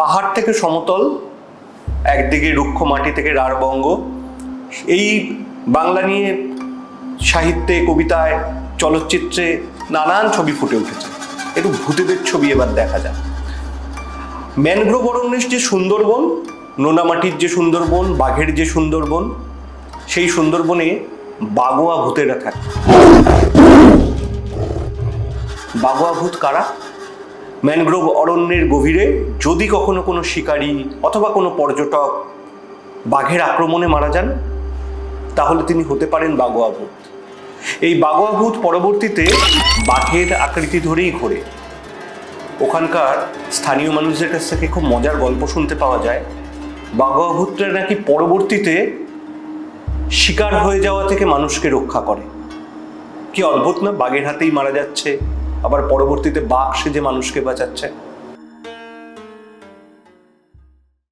পাহাড় থেকে সমতল, একদিকে রুক্ষ মাটি থেকে রাঢ়বঙ্গ এই বাংলা নিয়ে সাহিত্যে, কবিতায়, চলচ্চিত্রে নানান ছবি ফুটে উঠেছে। একটু ভূতেদের ছবি এবার দেখা যায় ম্যানগ্রোভ অরণ্যের যে সুন্দরবন, নোনামাটির যে সুন্দরবন, বাঘের যে সুন্দরবন, সেই সুন্দরবনে বাগোয়া ভূতেরা থাকে। বাগোয়া ভূত কারা? ম্যানগ্রোভ অরণ্যের গভীরে যদি কখনো কোনো শিকারী অথবা কোনো পর্যটক বাঘের আক্রমণে মারা যান, তাহলে তিনি হতে পারেন বাগোয়া ভূত এই বাগোয়া ভূত পরবর্তীতে বাঘের আকৃতি ধরেই ঘোরে। ওখানকার স্থানীয় মানুষদের কাছ থেকে খুব মজার গল্প শুনতে পাওয়া যায়। বাঘোয়া ভূতটা নাকি পরবর্তীতে শিকার হয়ে যাওয়া থেকে মানুষকে রক্ষা করে। কি অদ্ভুত না? বাঘের হাতেই মারা যাচ্ছে। আবার পরবর্তীতে বাঘ যে মানুষকে বাঁচাচ্ছে